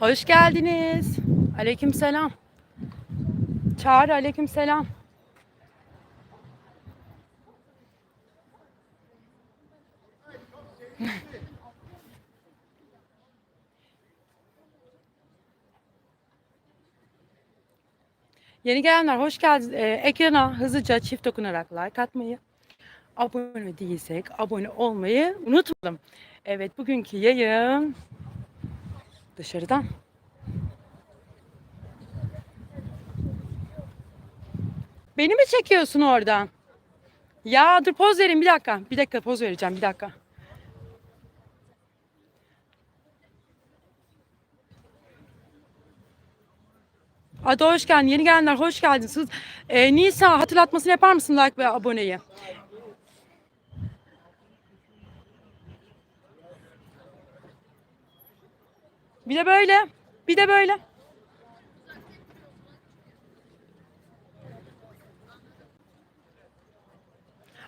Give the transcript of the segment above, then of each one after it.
Hoş geldiniz. Aleyküm selam. Çağrı aleyküm selam. Yeni gelenler hoş geldiniz. Ee, ekrana hızlıca çift dokunarak like atmayı, abone değilsek abone olmayı unutmayalım. Evet bugünkü yayın dışarıdan. Beni mi çekiyorsun oradan? Ya dur poz vereyim bir dakika. Bir dakika poz vereceğim bir dakika. Hadi hoş geldin. Yeni gelenler hoş geldiniz. Siz, e, Nisa hatırlatmasını yapar mısın like ve aboneyi? Bir de böyle. Bir de böyle.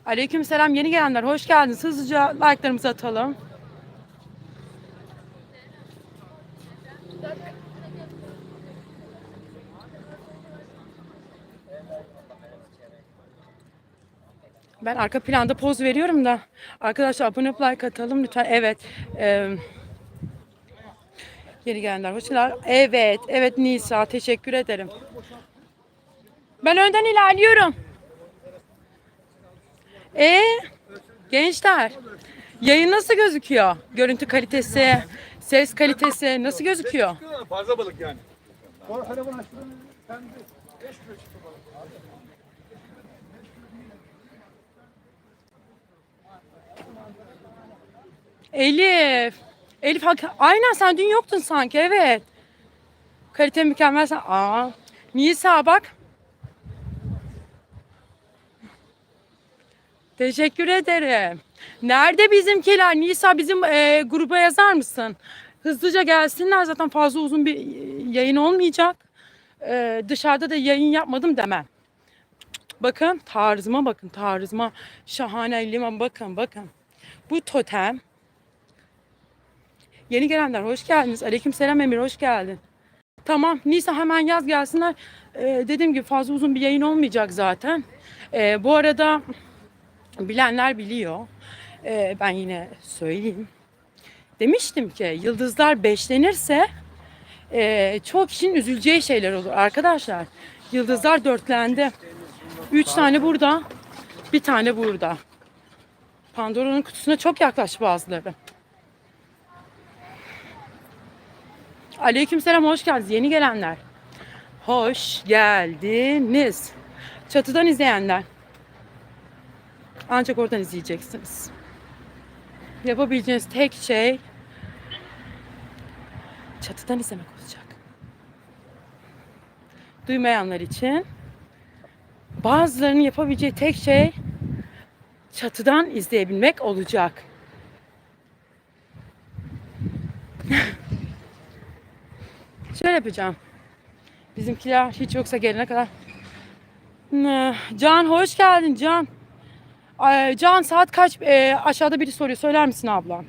Aleyküm selam yeni gelenler hoş geldiniz. Hızlıca like'larımızı atalım. Ben arka planda poz veriyorum da arkadaşlar abone like atalım lütfen. Evet. E, yeni gelenler hoş geldiniz. Evet. Evet Nisa teşekkür ederim. Ben önden ilerliyorum. E gençler yayın nasıl gözüküyor? Görüntü kalitesi, ses kalitesi nasıl gözüküyor? Fazla balık yani. Elif. Elif hak- aynen sen dün yoktun sanki evet. Kalite mükemmel sen. Aa. Nisa bak. Teşekkür ederim. Nerede bizimkiler? Nisa bizim e, gruba yazar mısın? Hızlıca gelsinler zaten fazla uzun bir e, yayın olmayacak. E, dışarıda da yayın yapmadım demem. Bakın tarzıma bakın tarzıma. Şahane liman bakın bakın. Bu totem. Yeni gelenler hoş geldiniz. Aleyküm selam Emir hoş geldin. Tamam Nisa hemen yaz gelsinler. E, dediğim gibi fazla uzun bir yayın olmayacak zaten. E, bu arada bilenler biliyor. Ee, ben yine söyleyeyim. Demiştim ki yıldızlar beşlenirse e, çok kişinin üzüleceği şeyler olur arkadaşlar. Yıldızlar dörtlendi. Üç tane burada, bir tane burada. Pandora'nın kutusuna çok yaklaş bazıları. Aleykümselam hoş geldiniz yeni gelenler. Hoş geldiniz. Çatıdan izleyenler. Ancak oradan izleyeceksiniz. Yapabileceğiniz tek şey çatıdan izlemek olacak. Duymayanlar için bazılarının yapabileceği tek şey çatıdan izleyebilmek olacak. Şöyle yapacağım. Bizimkiler hiç yoksa gelene kadar. Can hoş geldin Can. Can saat kaç? Ee, aşağıda biri soruyor. Söyler misin abla?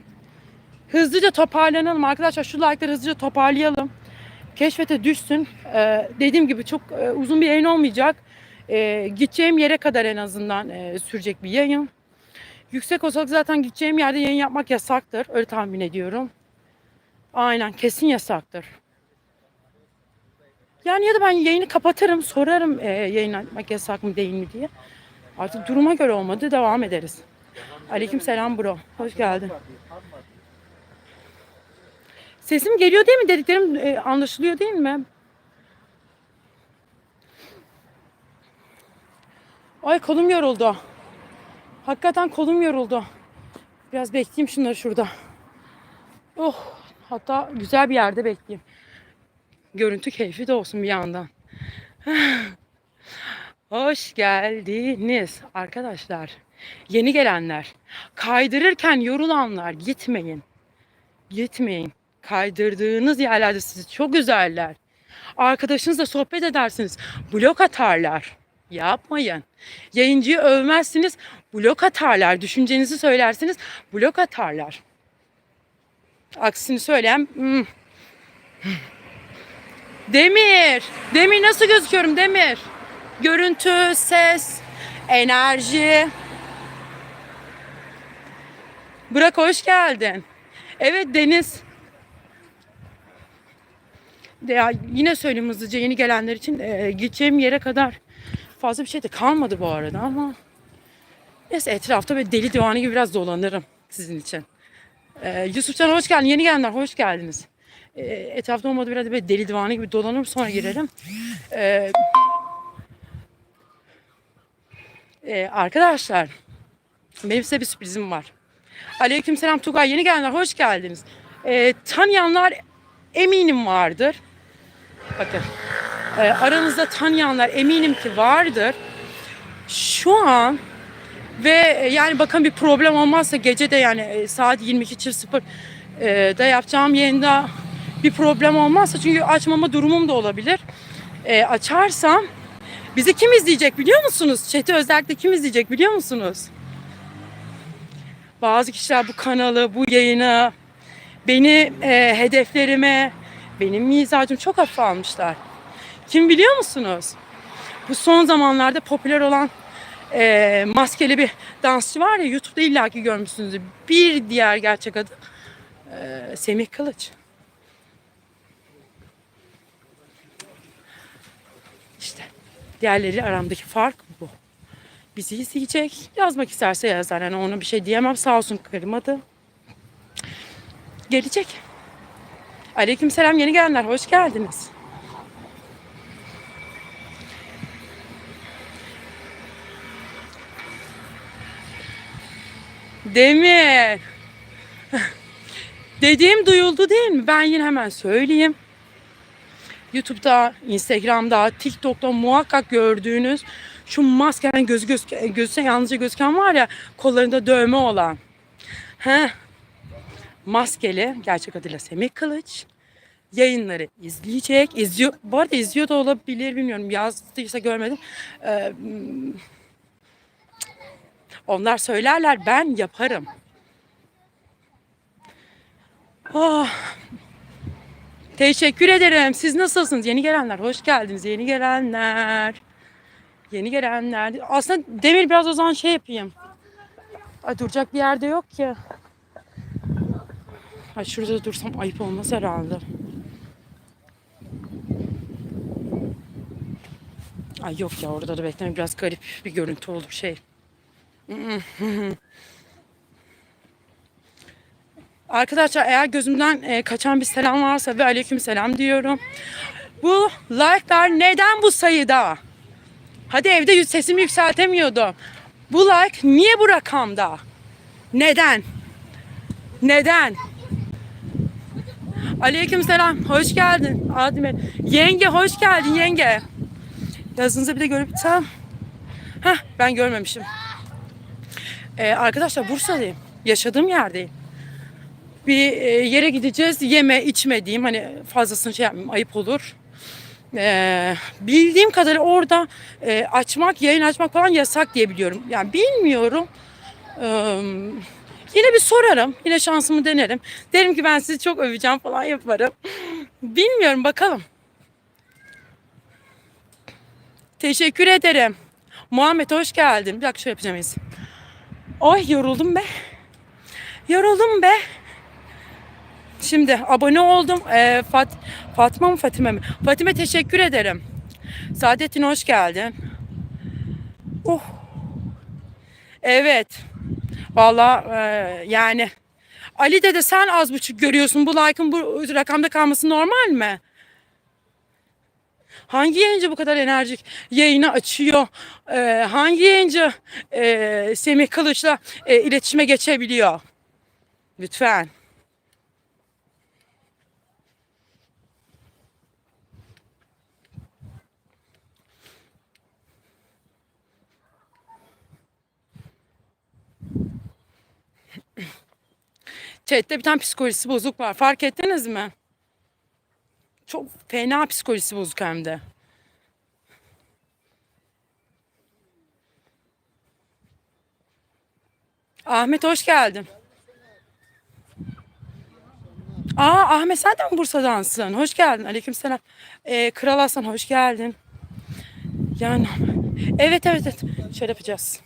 Hızlıca toparlanalım arkadaşlar. Şu like'ları hızlıca toparlayalım. Keşfete düşsün. Ee, dediğim gibi çok e, uzun bir yayın olmayacak. Ee, gideceğim yere kadar en azından e, sürecek bir yayın. Yüksek olsak zaten gideceğim yerde yayın yapmak yasaktır. Öyle tahmin ediyorum. Aynen kesin yasaktır. Yani ya da ben yayını kapatırım, sorarım e, yayın açmak yasak mı değil mi diye. Artık duruma göre olmadı devam ederiz. Aleyküm selam bro. Hoş geldin. Sesim geliyor değil mi? Dediklerim e, anlaşılıyor değil mi? Ay kolum yoruldu. Hakikaten kolum yoruldu. Biraz bekleyeyim şunları şurada. Oh, hatta güzel bir yerde bekleyeyim. Görüntü keyfi de olsun bir yandan. Hoş geldiniz arkadaşlar. Yeni gelenler. Kaydırırken yorulanlar gitmeyin. Gitmeyin. Kaydırdığınız yerlerde sizi çok üzerler. Arkadaşınızla sohbet edersiniz. Blok atarlar. Yapmayın. Yayıncıyı övmezsiniz. Blok atarlar. Düşüncenizi söylersiniz. Blok atarlar. Aksini söyleyen hmm, Demir. Demir nasıl gözüküyorum Demir? Görüntü, ses, enerji. Burak hoş geldin. Evet Deniz. De ya yine söyleyeyim hızlıca yeni gelenler için e, gideceğim yere kadar fazla bir şey de kalmadı bu arada ama neyse etrafta böyle deli divane gibi biraz dolanırım sizin için. E, Yusufcan hoş geldin. Yeni gelenler hoş geldiniz. E, etrafta olmadı biraz böyle deli divane gibi dolanırım sonra girerim. E, e, arkadaşlar benim size bir sürprizim var. Aleykümselam Tugay yeni gelenler hoş geldiniz. E, tanıyanlar eminim vardır. Bakın e, aranızda tanıyanlar eminim ki vardır. Şu an ve e, yani bakın bir problem olmazsa gece de yani e, saat 22.00 e, da yapacağım yayında bir problem olmazsa çünkü açmama durumum da olabilir. E, açarsam bizi kim izleyecek biliyor musunuz? Chat'i özellikle kim izleyecek biliyor musunuz? Bazı kişiler bu kanalı, bu yayını, beni e, hedeflerime, benim mizacım çok hafife almışlar. Kim biliyor musunuz? Bu son zamanlarda popüler olan e, maskeli bir dansçı var ya YouTube'da illaki görmüşsünüzdür. Bir diğer gerçek adı e, Semih Kılıç. İşte diğerleri aramdaki fark bu. Bizi izleyecek. Yazmak isterse yazar. Yani ona bir şey diyemem. Sağ olsun kırmadı. Gelecek. Aleykümselam yeni gelenler. Hoş geldiniz. Demir. Dediğim duyuldu değil mi? Ben yine hemen söyleyeyim. YouTube'da, Instagram'da, TikTok'ta muhakkak gördüğünüz şu maskeden gözü göz, gözüne yalnızca gözüken var ya kollarında dövme olan. He. Maskeli, gerçek adıyla Semih Kılıç yayınları izleyecek. İzliyor, bu arada izliyor da olabilir bilmiyorum. Yazdıysa görmedim. Ee, onlar söylerler ben yaparım. Oh. Teşekkür ederim. Siz nasılsınız? Yeni gelenler hoş geldiniz. Yeni gelenler. Yeni gelenler. Aslında Demir biraz o zaman şey yapayım. Ay, duracak bir yerde yok ki. Ay şurada dursam ayıp olmaz herhalde. Ay yok ya orada da beklemek biraz garip bir görüntü olur şey. Arkadaşlar eğer gözümden e, kaçan bir selam varsa ve aleyküm selam diyorum. Bu like'lar neden bu sayıda? Hadi evde yüz- sesimi yükseltemiyordum. Bu like niye bu rakamda? Neden? Neden? Aleyküm selam. Hoş geldin. Adime. Yenge hoş geldin yenge. Yazınızı bir de görüp tamam. Heh, ben görmemişim. Ee, arkadaşlar Bursa'dayım. Yaşadığım yerdeyim. Bir e, yere gideceğiz. Yeme içme diyeyim. Hani fazlasını şey yapmayayım. Ayıp olur. Ee, bildiğim kadarıyla orada e, açmak, yayın açmak falan yasak diye biliyorum. Yani bilmiyorum. Ee, yine bir sorarım. Yine şansımı denerim. Derim ki ben sizi çok öveceğim falan yaparım. Bilmiyorum bakalım. Teşekkür ederim. Muhammed hoş geldin. Bir dakika şöyle yapacağım. Ay yoruldum be. Yoruldum be. Şimdi abone oldum. Ee, Fat Fatma mı Fatime mi? Fatime teşekkür ederim. Saadettin hoş geldin. Oh. Evet. Valla e, yani Ali de sen az buçuk görüyorsun. Bu like'ın bu rakamda kalması normal mi? Hangi yayıncı bu kadar enerjik yayını açıyor? Ee, hangi yayıncı e, Semih Kılıç'la e, iletişime geçebiliyor? Lütfen. Chat'te bir tane psikolojisi bozuk var. Fark ettiniz mi? Çok fena psikolojisi bozuk hem de. Ahmet hoş geldin. Aa Ahmet sen de mi Bursa'dansın? Hoş geldin. Aleykümselam. Ee, Kral Hasan hoş geldin. Yani evet evet evet. Şöyle yapacağız.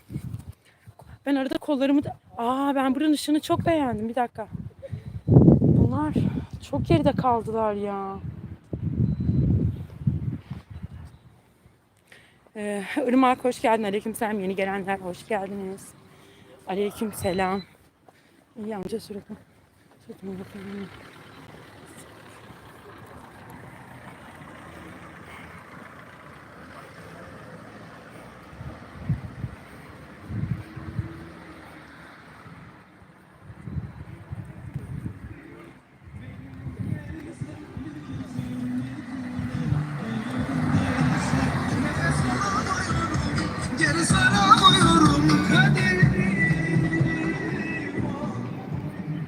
Ben arada kollarımı da... Aa ben buranın ışığını çok beğendim. Bir dakika. Bunlar çok geride kaldılar ya. Ee, Irmak hoş geldin. Aleykümselam. Yeni gelenler hoş geldiniz. Aleykümselam. İyi amca suratım. Suratıma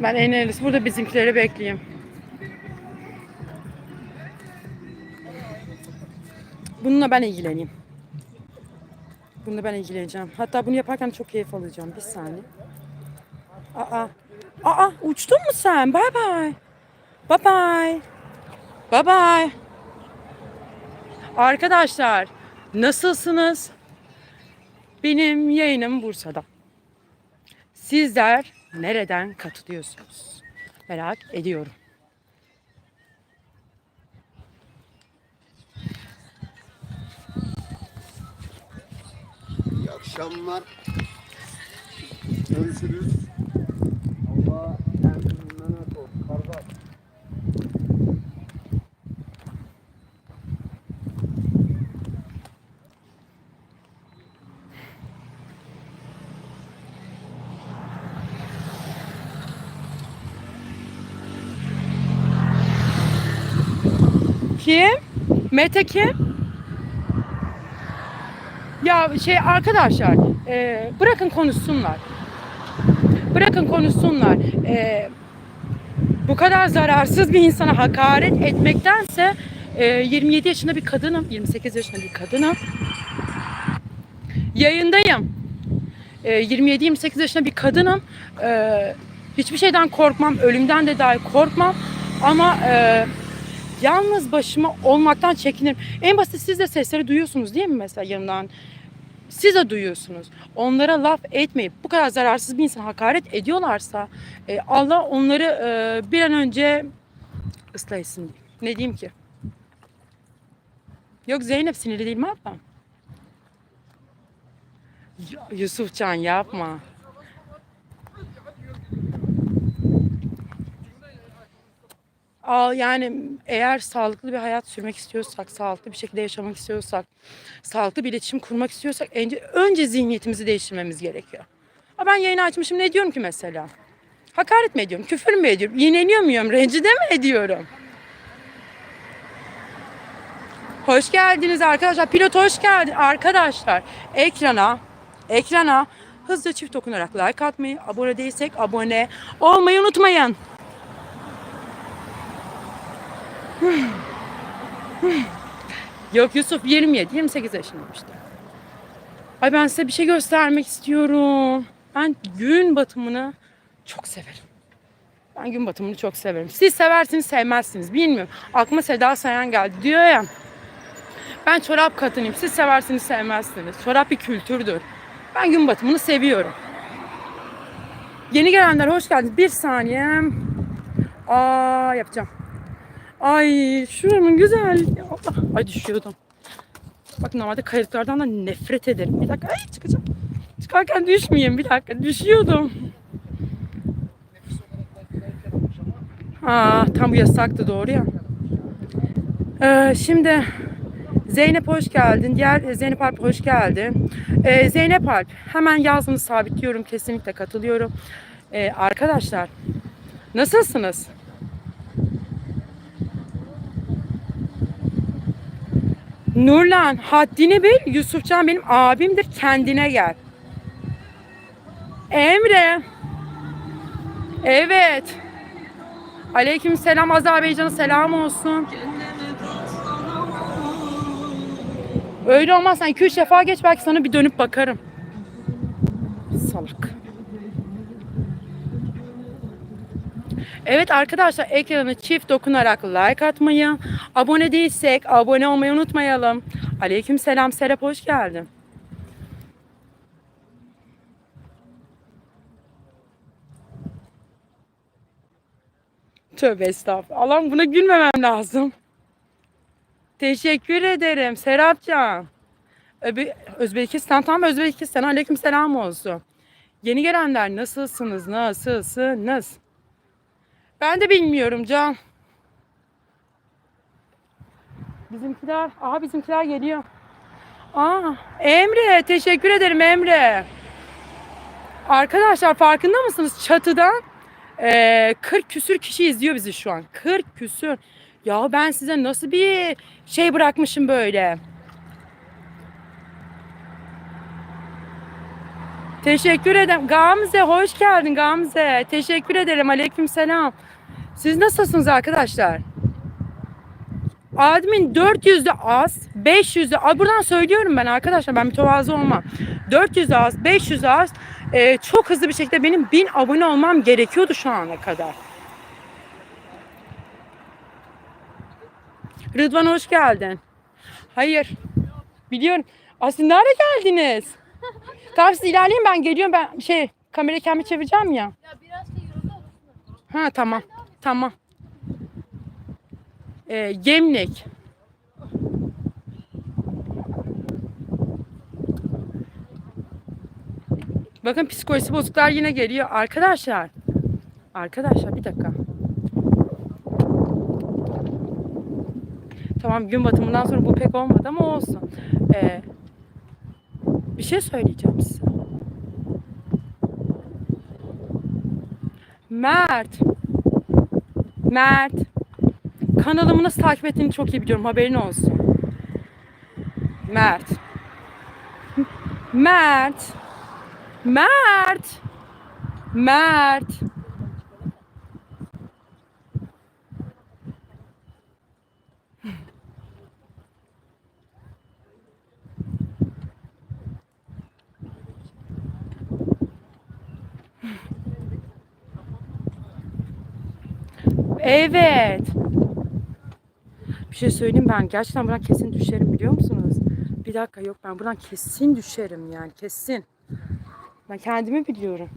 Ben en iyisi burada bizimkileri bekleyeyim. Bununla ben ilgileneyim. Bununla ben ilgileneceğim. Hatta bunu yaparken çok keyif alacağım. Bir saniye. Aa. Aa uçtun mu sen? Bye bye. Bye bye. Bye bye. Arkadaşlar nasılsınız? Benim yayınım Bursa'da. Sizler nereden katılıyorsunuz? Merak ediyorum. İyi akşamlar Görüşürüz Allah emanet ol kardeş Kim? Mete kim? Ya şey arkadaşlar e, bırakın konuşsunlar. Bırakın konuşsunlar. E, bu kadar zararsız bir insana hakaret etmektense e, 27 yaşında bir kadınım, 28 yaşında bir kadınım. Yayındayım. E, 27-28 yaşında bir kadınım. E, hiçbir şeyden korkmam, ölümden de dahi korkmam. Ama e, yalnız başıma olmaktan çekinirim. En basit siz de sesleri duyuyorsunuz değil mi mesela yanından? Siz de duyuyorsunuz. Onlara laf etmeyip bu kadar zararsız bir insan hakaret ediyorlarsa e, Allah onları e, bir an önce ıslah etsin. Ne diyeyim ki? Yok Zeynep sinirli değil mi ablam? Yusufcan yapma. Yani eğer sağlıklı bir hayat sürmek istiyorsak, sağlıklı bir şekilde yaşamak istiyorsak, sağlıklı bir iletişim kurmak istiyorsak önce, önce zihniyetimizi değiştirmemiz gerekiyor. Ha ben yayını açmışım ne diyorum ki mesela? Hakaret mi ediyorum, küfür mü ediyorum, iğneniyor muyum, rencide mi ediyorum? Hoş geldiniz arkadaşlar. Pilot hoş geldin arkadaşlar. Ekrana, ekrana hızlıca çift dokunarak like atmayı, abone değilsek abone olmayı unutmayın. Yok Yusuf 27, 28 yaşındayım işte. Ay ben size bir şey göstermek istiyorum. Ben gün batımını çok severim. Ben gün batımını çok severim. Siz seversiniz sevmezsiniz bilmiyorum. Aklıma Seda Sayan geldi diyor ya. Ben çorap kadınıyım. Siz seversiniz sevmezsiniz. Çorap bir kültürdür. Ben gün batımını seviyorum. Yeni gelenler hoş geldiniz. Bir saniye. Aa yapacağım. Ay şuranın güzelliği. Allah. Ay düşüyordum. Bak normalde kayıklardan da nefret ederim. Bir dakika ay çıkacağım. Çıkarken düşmeyeyim bir dakika. Düşüyordum. Ha tam bu yasaktı doğru ya. Ee, şimdi Zeynep hoş geldin. Diğer e, Zeynep Alp hoş geldin. Ee, Zeynep Alp hemen yazdığını sabitliyorum. Kesinlikle katılıyorum. Ee, arkadaşlar nasılsınız? Nurlan haddini bil. Yusufcan benim abimdir. Kendine gel. Emre. Evet. Aleyküm selam Azerbaycan'a selam olsun. Öyle olmazsan 2-3 defa geç belki sana bir dönüp bakarım. Salak. Evet arkadaşlar ekranı çift dokunarak like atmayı, abone değilsek abone olmayı unutmayalım. Aleyküm selam Serap hoş geldin. Tövbe estağfurullah. Allah'ım buna gülmemem lazım. Teşekkür ederim Serapcan. Özbekistan tam Özbekistan aleyküm selam olsun. Yeni gelenler nasılsınız? Nasılsınız? Ben de bilmiyorum Can. Bizimkiler, aha bizimkiler geliyor. Aa, Emre, teşekkür ederim Emre. Arkadaşlar farkında mısınız? Çatıdan eee 40 küsür kişi izliyor bizi şu an. 40 küsür. Ya ben size nasıl bir şey bırakmışım böyle. Teşekkür ederim. Gamze hoş geldin Gamze. Teşekkür ederim. Aleyküm selam. Siz nasılsınız arkadaşlar? Admin 400'de az, 500'de az. Buradan söylüyorum ben arkadaşlar. Ben mütevazı olmam. 400'de az, 500'de az. Ee, çok hızlı bir şekilde benim 1000 abone olmam gerekiyordu şu ana kadar. Rıdvan hoş geldin. Hayır. Biliyorum. Aslında nerede geldiniz? Tamam siz ilerleyin ben geliyorum. Ben şey kamerayı kendime çevireceğim ya. Ya biraz şey yoruldu Ha tamam. Tamam. Ee, Gemlik. Bakın psikolojisi bozuklar yine geliyor. Arkadaşlar. Arkadaşlar bir dakika. Tamam gün batımından sonra bu pek olmadı ama olsun. Ee, bir şey söyleyeceğim size. Mert. Mert. Kanalımı nasıl takip ettiğini çok iyi biliyorum. Haberin olsun. Mert. Mert. Mert. Mert. Evet. Bir şey söyleyeyim ben gerçekten buradan kesin düşerim biliyor musunuz? Bir dakika yok ben buradan kesin düşerim yani kesin. Ben kendimi biliyorum.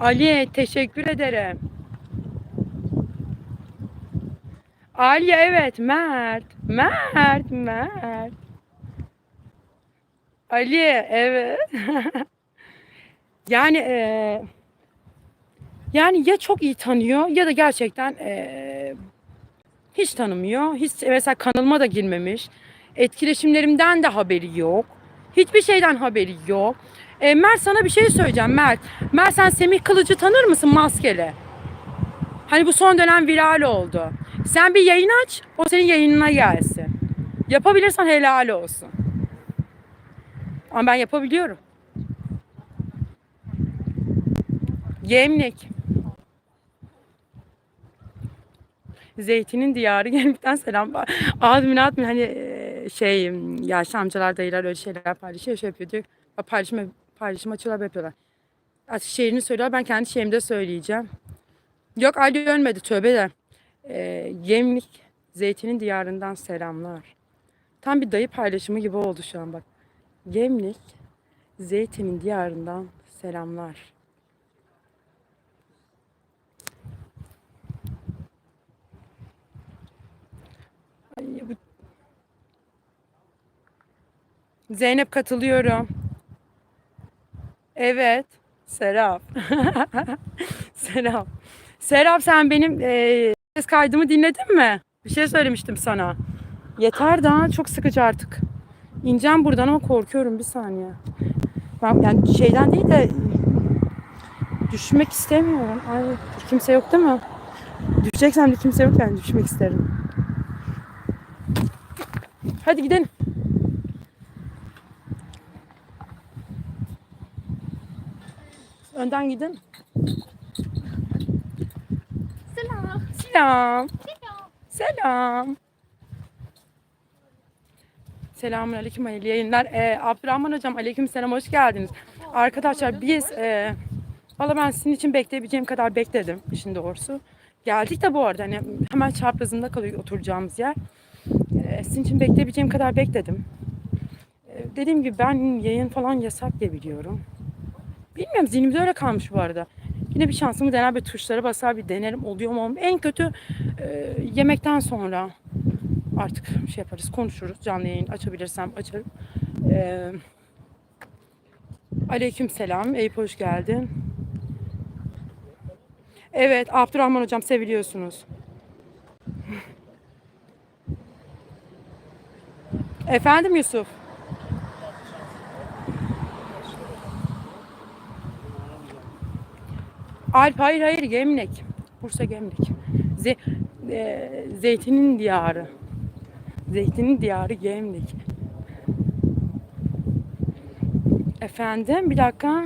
Ali teşekkür ederim. Ali evet Mert. Mert Mert. Ali evet. Yani eee, yani ya çok iyi tanıyor ya da gerçekten eee, hiç tanımıyor. Hiç mesela kanalıma da girmemiş. Etkileşimlerimden de haberi yok. Hiçbir şeyden haberi yok. E, Mert sana bir şey söyleyeceğim Mert. Mert sen Semih Kılıcı tanır mısın maskeli? Hani bu son dönem viral oldu. Sen bir yayın aç, o senin yayınına gelsin. Yapabilirsen helal olsun. Ama ben yapabiliyorum. Gemlik. Zeytinin diyarı Gemlik'ten selam. Admin admin hani e, şey yaşlı amcalar dayılar öyle şeyler paylaşıyor şey yapıyor diyor. Paylaşım, paylaşım açıyorlar yapıyorlar. Artık şehrini söylüyorlar ben kendi şehrimde söyleyeceğim. Yok Ali ölmedi tövbe de. E, Gemlik Zeytinin diyarından selamlar. Tam bir dayı paylaşımı gibi oldu şu an bak. Gemlik Zeytinin diyarından selamlar. Zeynep katılıyorum. Evet. Serap. Serap. Serap sen benim eee, ses kaydımı dinledin mi? Bir şey söylemiştim sana. Yeter daha çok sıkıcı artık. İneceğim buradan ama korkuyorum bir saniye. Ben yani şeyden değil de düşmek istemiyorum. Ay kimse yok değil mi? Düşeceksem de kimse yok yani düşmek isterim. Hadi gidelim. Önden gidin. Selam. Selam. Selam. Selam. Selamun aleyküm hayırlı yayınlar. Ee, Abdurrahman hocam aleyküm selam hoş geldiniz. Arkadaşlar biz e, valla ben sizin için bekleyebileceğim kadar bekledim işin doğrusu. Geldik de bu arada hani hemen çaprazında kalıyor oturacağımız yer. E, sizin için bekleyebileceğim kadar bekledim. E, dediğim gibi ben yayın falan yasak diye biliyorum. Bilmiyorum zihnimde öyle kalmış bu arada. Yine bir şansımı dener bir tuşlara basar bir denerim oluyor mu olmuyor. En kötü e, yemekten sonra artık şey yaparız konuşuruz canlı yayın açabilirsem açarım. E, aleyküm selam Eyüp hoş geldin. Evet Abdurrahman hocam seviliyorsunuz. Efendim Yusuf. Alp hayır hayır Gemlik. Bursa Gemlik. Ze e, zeytinin diyarı. Zeytinin diyarı Gemlik. Efendim bir dakika.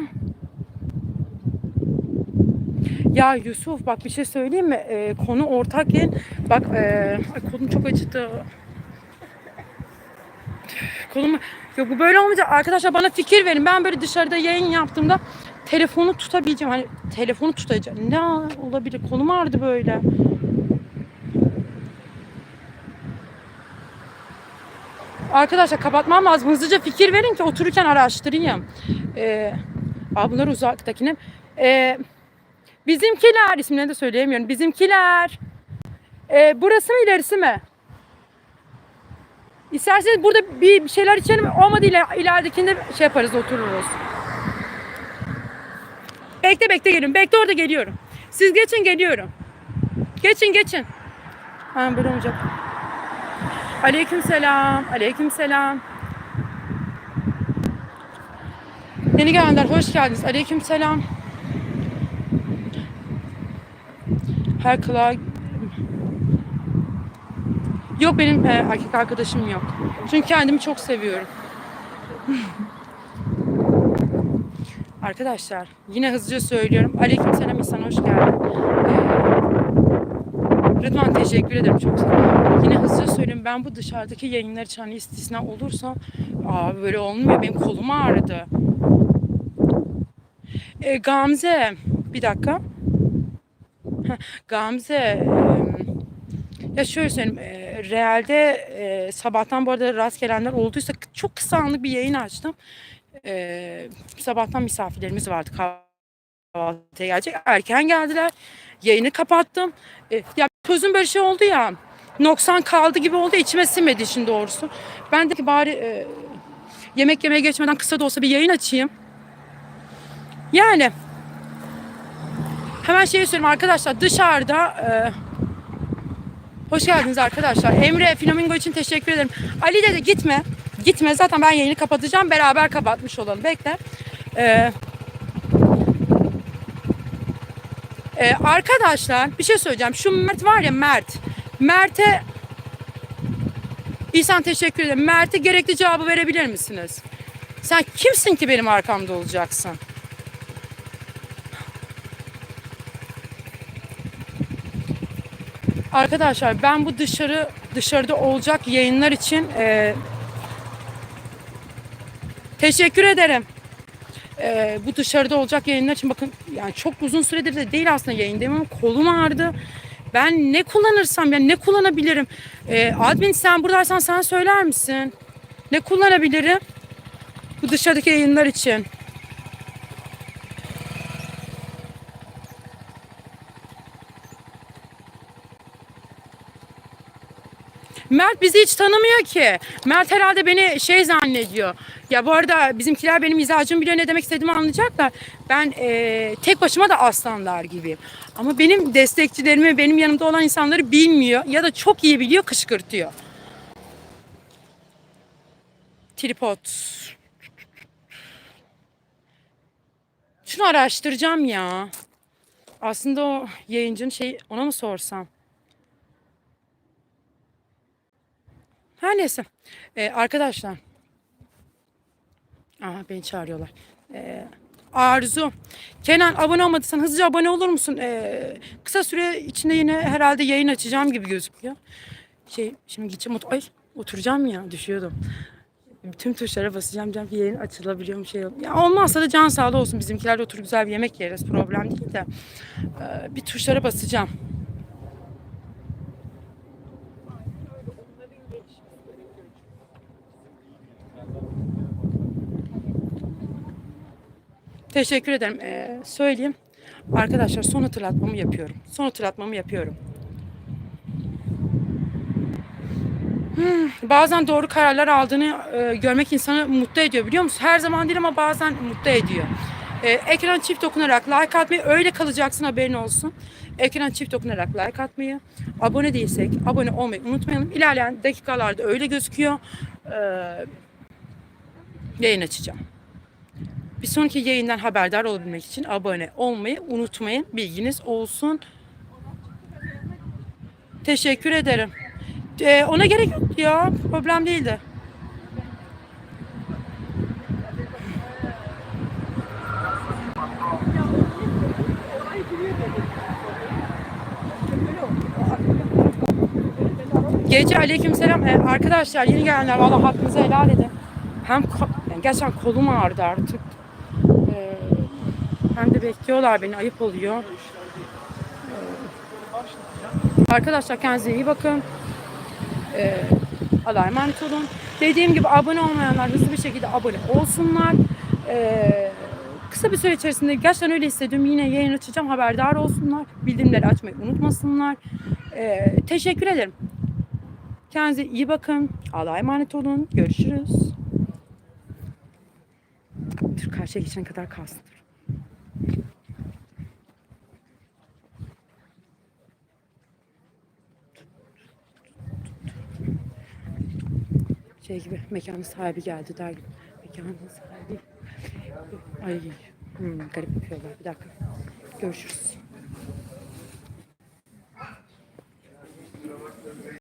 Ya Yusuf bak bir şey söyleyeyim mi? Ee, konu ortak yen. Bak e, ay çok acıdı. Kolum Yok bu böyle olmayacak. Arkadaşlar bana fikir verin. Ben böyle dışarıda yayın yaptığımda telefonu tutabileceğim. Hani telefonu tutacağım. Ne olabilir? Kolum ağrıdı böyle. Arkadaşlar kapatmam lazım. Hızlıca fikir verin ki otururken araştırayım. Ee, bunlar uzaktakine. Ee, bizimkiler isimlerini de söyleyemiyorum. Bizimkiler. Ee, burası mı ilerisi mi? İsterseniz burada bir şeyler içelim. Olmadı ile ileridekinde şey yaparız otururuz. Bekle bekle gelin. Bekle orada geliyorum. Siz geçin geliyorum. Geçin geçin. Ha böyle olacak. Aleyküm selam. Aleyküm selam. Yeni gelenler hoş geldiniz. Aleyküm selam. Her kılığa Yok benim erkek arkadaşım yok. Çünkü kendimi çok seviyorum. Arkadaşlar yine hızlıca söylüyorum. Aleykümselam İhsan hoş geldin. Ee, Rıdvan teşekkür ederim çok sağ ol. Yine hızlıca söyleyeyim ben bu dışarıdaki yayınlar için hani istisna olursa abi böyle olmuyor benim kolum ağrıdı. Ee, Gamze bir dakika. Gamze ya şöyle söyleyeyim, e, realde e, sabahtan bu arada rast gelenler olduysa çok kısa anlık bir yayın açtım. E, sabahtan misafirlerimiz vardı kahvaltıya gelecek. Erken geldiler. Yayını kapattım. E, ya sözüm böyle şey oldu ya. Noksan kaldı gibi oldu. içime sinmedi işin doğrusu. Ben de ki bari e, yemek yemeye geçmeden kısa da olsa bir yayın açayım. Yani hemen şey söyleyeyim arkadaşlar dışarıda e, Hoş geldiniz arkadaşlar. Emre Flamingo için teşekkür ederim. Ali dedi gitme. Gitme. Zaten ben yayını kapatacağım. Beraber kapatmış olalım. Bekle. Ee, e, arkadaşlar bir şey söyleyeceğim. Şu Mert var ya Mert. Mert'e İhsan teşekkür ederim. Mert'e gerekli cevabı verebilir misiniz? Sen kimsin ki benim arkamda olacaksın? Arkadaşlar ben bu dışarı dışarıda olacak yayınlar için e, teşekkür ederim. E, bu dışarıda olacak yayınlar için bakın yani çok uzun süredir de değil aslında yayındayım ama kolum ağrıdı. Ben ne kullanırsam yani ne kullanabilirim? E, admin sen buradaysan sen söyler misin? Ne kullanabilirim? Bu dışarıdaki yayınlar için. Mert bizi hiç tanımıyor ki. Mert herhalde beni şey zannediyor. Ya bu arada bizimkiler benim mizacımı biliyor ne demek istediğimi anlayacaklar. Ben eee, tek başıma da aslanlar gibiyim. Ama benim destekçilerimi, benim yanımda olan insanları bilmiyor ya da çok iyi biliyor, kışkırtıyor. Tripod. Şunu araştıracağım ya. Aslında o yayıncının şey ona mı sorsam? Her neyse. Ee, arkadaşlar. Aha beni çağırıyorlar. Ee, Arzu. Kenan abone olmadıysan hızlıca abone olur musun? Ee, kısa süre içinde yine herhalde yayın açacağım gibi gözüküyor. Şey şimdi gideceğim. ot- Ay oturacağım ya düşüyordum. Tüm tuşlara basacağım. Can yayın açılabiliyor mu şey. Ya olmazsa da can sağlığı olsun. Bizimkilerle oturup güzel bir yemek yeriz. Problem değil de. Ee, bir tuşlara basacağım. Teşekkür ederim. Ee, söyleyeyim. Arkadaşlar son hatırlatmamı yapıyorum. Son hatırlatmamı yapıyorum. Hmm, bazen doğru kararlar aldığını e, görmek insanı mutlu ediyor biliyor musun? Her zaman değil ama bazen mutlu ediyor. Ee, ekran çift dokunarak like atmayı öyle kalacaksın haberin olsun. Ekran çift dokunarak like atmayı, abone değilsek abone olmayı unutmayalım. İlerleyen dakikalarda öyle gözüküyor. Ee, yayın açacağım. Bir sonraki yayından haberdar olabilmek için abone olmayı unutmayın. Bilginiz olsun. Teşekkür ederim. Ee, ona gerek yok ya. Problem değildi. Gece aleykümselam. Ee, arkadaşlar yeni gelenler valla hakkınızı helal edin. Hem yani gerçekten kolum ağrıdı artık. Ee, hem de bekliyorlar beni ayıp oluyor. Ee, arkadaşlar kendinize iyi bakın. Ee, Allah'a emanet olun. Dediğim gibi abone olmayanlar hızlı bir şekilde abone olsunlar. Ee, kısa bir süre içerisinde gerçekten öyle hissediyorum. Yine yayın açacağım. Haberdar olsunlar. Bildirimleri açmayı unutmasınlar. Ee, teşekkür ederim. Kendinize iyi bakın. Allah'a emanet olun. Görüşürüz. Dur karşıya geçene kadar kalsın. Şey gibi mekanın sahibi geldi der gibi. Mekanın sahibi. Ay hmm, garip yapıyorlar. Bir dakika. Görüşürüz.